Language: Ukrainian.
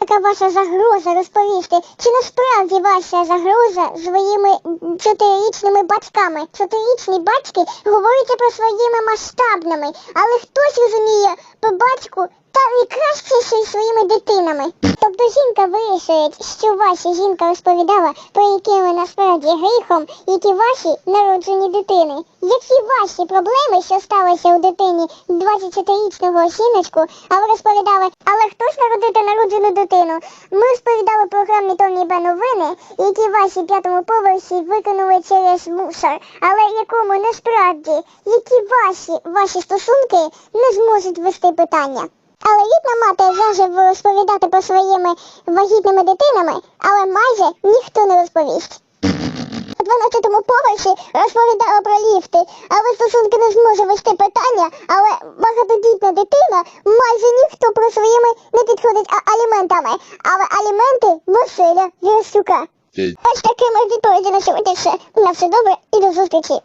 Яка ваша загроза розповісти? Чи насправді ваша загроза своїми чотирирічними батьками? Чотирирічні батьки говорять про своїми масштабними, але хтось розуміє по батьку та і краще ще й своїми дитинами. Тобто жінка вирішує, що ваша жінка розповідала, про якими насправді гріхом, які ваші народжені дитини. Які ваші проблеми, що сталося у дитині 24-річного жіночку, а ви розповідали, але хтось народити народжену дитину. Ми розповідали програмі Тоні Б новини, які ваші п'ятому поверсі викинули через мусор, але якому насправді які ваші ваші стосунки не зможуть вести питання. Але рідна мати може розповідати про своїми вагітними дитинами, але майже ніхто не розповість. На 12-му поверсі розповідала про ліфти, але стосунки не зможе вести питання, але багатодітна дитина майже ніхто про своїми не підходить аліментами. Але аліменти Василя Вірастюка. Петь. Ось такими відповіді на сьогодні все. На все добре і до зустрічі.